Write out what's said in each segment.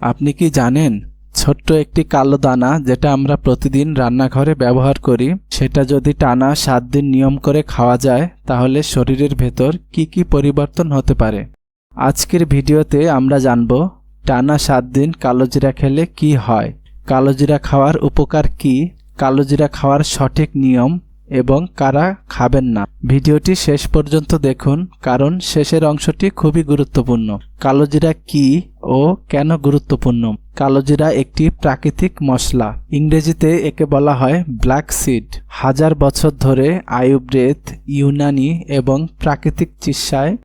আপনি কি জানেন, ছোট্ট একটি কালো দানা যেটা আমরা প্রতিদিন রান্নাঘরে ব্যবহার করি, সেটা যদি টানা সাত দিন নিয়ম করে খাওয়া যায়, তাহলে শরীরের ভেতর কি কি পরিবর্তন হতে পারে? আজকের ভিডিওতে আমরা জানব, টানা সাত দিন কালোজিরা খেলে কি হয়? কালোজিরা খাওয়ার উপকার কি? কালোজিরা খাওয়ার সঠিক নিয়ম এবং কারা খাবেন না। ভিডিওটি শেষ পর্যন্ত দেখুন, কারণ শেষের অংশটি খুবই গুরুত্বপূর্ণ। কালোজিরা কি ও কেন গুরুত্বপূর্ণ? কালোজিরা একটি প্রাকৃতিক মশলা। ইংরেজিতে একে বলা হয় ব্ল্যাক সিড। হাজার বছর ধরে আয়ুর্বেদ, ইউনানি এবং প্রাকৃতিক চিকিৎসায়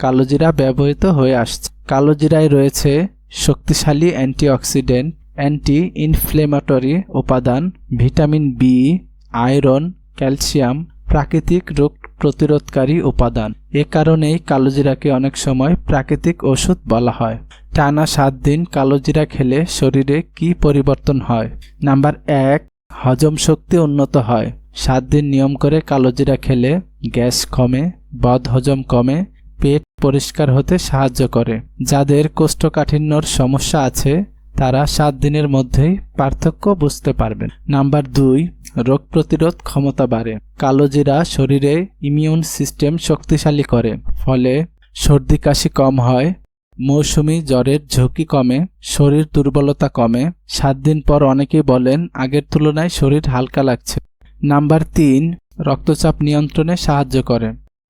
কালোজিরা ব্যবহৃত হয়ে আসছে। কালোজিরায় রয়েছে শক্তিশালী অ্যান্টিঅক্সিডেন্ট অ্যান্টি ইনফ্লেমেটরি উপাদান, ভিটামিন বি, আয়রন ক্যালসিয়াম প্রাকৃতিক রোগ প্রতিরোধকারী উপাদান। এ কারণেই কালোজিরাকে অনেক সময় প্রাকৃতিক ওষুধ বলা হয়। টানা সাত দিন কালোজিরা খেলে শরীরে কি পরিবর্তন হয়? নাম্বার এক, হজম শক্তি উন্নত হয়। সাত দিন নিয়ম করে কালোজিরা খেলে গ্যাস কমে, বদ হজম কমে, পেট পরিষ্কার হতে সাহায্য করে। যাদের কোষ্ঠকাঠিন্যর সমস্যা আছে, তারা সাত দিনের মধ্যেই পার্থক্য বুঝতে পারবেন। নাম্বার দুই রোগ প্রতিরোধ ক্ষমতা বাড়ে। কালোজিরা শরীরে ইমিউন সিস্টেম শক্তিশালী করে, ফলে সর্দি কাশি কম হয়, মৌসুমি জ্বরের ঝুঁকি কমে, শরীর দুর্বলতা কমে। সাত দিন পর অনেকেই বলেন, আগের তুলনায় শরীর হালকা লাগছে। নাম্বার তিন, রক্তচাপ নিয়ন্ত্রণে সাহায্য করে।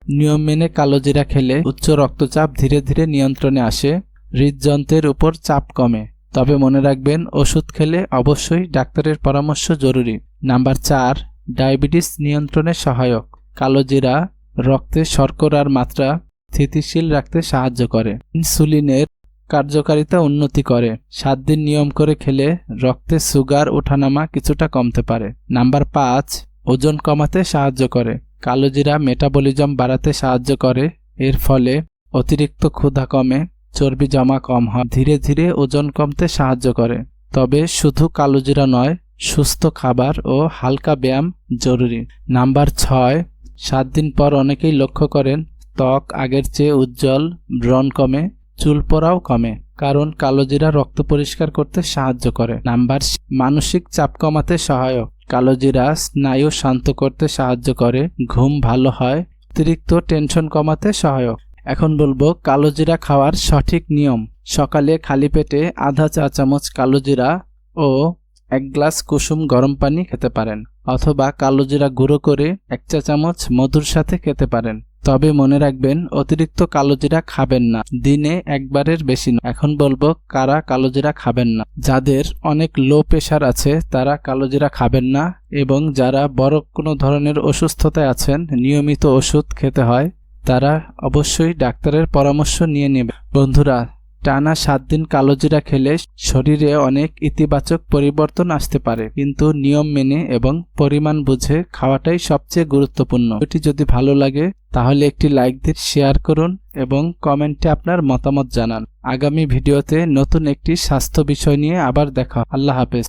নিয়ম মেনে কালোজিরা খেলে উচ্চ রক্তচাপ ধীরে ধীরে নিয়ন্ত্রণে আসে, হৃদযন্ত্রের উপর চাপ কমে। তবে মনে রাখবেন, ওষুধ খেলে অবশ্যই ডাক্তারের পরামর্শ জরুরি। নাম্বার চার, ডায়াবেটিস নিয়ন্ত্রণে সহায়ক। কালোজিরা রক্তে শর্করার মাত্রা স্থিতিশীল রাখতে সাহায্য করে। ইনসুলিনের কার্যকারিতা উন্নতি করে। সাত দিন নিয়ম করে খেলে রক্তে সুগার ওঠানামা কিছুটা কমতে পারে। নাম্বার পাঁচ, ওজন কমাতে সাহায্য করে। কালোজিরা মেটাবলিজম বাড়াতে সাহায্য করে। এর ফলে অতিরিক্ত ক্ষুধা কমে, চর্বি জমা কম হয়। ধীরে ধীরে ওজন কমতে সাহায্য করে। তবে শুধু কালোজিরা নয় সুস্থ খাবার ও হালকা ব্যায়াম জরুরি। নাম্বার ছয়, সাত দিন পর অনেকেই লক্ষ্য করেন, ত্বক আগের চেয়ে উজ্জ্বল, ব্রণ কমে, চুল পড়াও কমে, কারণ কালোজিরা রক্ত পরিষ্কার করতে সাহায্য করে। নাম্বার মানসিক চাপ কমাতে সহায়ক। কালোজিরা স্নায়ু শান্ত করতে সাহায্য করে, ঘুম ভালো হয়, অতিরিক্ত টেনশন কমাতে সহায়ক। এখন বলব, কালোজিরা খাওয়ার সঠিক নিয়ম। সকালে খালি পেটে আধা চা চামচ কালোজিরা ও এক গ্লাস কুসুম গরম পানি খেতে পারেন, অথবা কালোজিরা গুঁড়ো করে এক চা চামচ মধুর সাথে খেতে পারেন। তবে মনে রাখবেন, অতিরিক্ত কালোজিরা খাবেন না। দিনে একবারের বেশি না। এখন বলব, কারা কালোজিরা খাবেন না? যাদের অনেক লো প্রেশার আছে, তারা কালোজিরা খাবেন না, এবং যারা বড় কোনো ধরনের অসুস্থতায় আছেন, নিয়মিত ওষুধ খেতে হয়, তারা অবশ্যই ডাক্তারের পরামর্শ নিয়ে নেবে বন্ধুরা টানা সাত দিন কালোজিরা খেলে শরীরে অনেক ইতিবাচক পরিবর্তন আসতে পারে। কিন্তু নিয়ম মেনে এবং পরিমাণ বুঝে খাওয়াটাই সবচেয়ে গুরুত্বপূর্ণ। এটি যদি ভালো লাগে, তাহলে একটি লাইক দিয়ে শেয়ার করুন এবং কমেন্টে আপনার মতামত জানান। আগামী ভিডিওতে নতুন একটি স্বাস্থ্য বিষয় নিয়ে আবার দেখা আল্লাহ হাফেজ।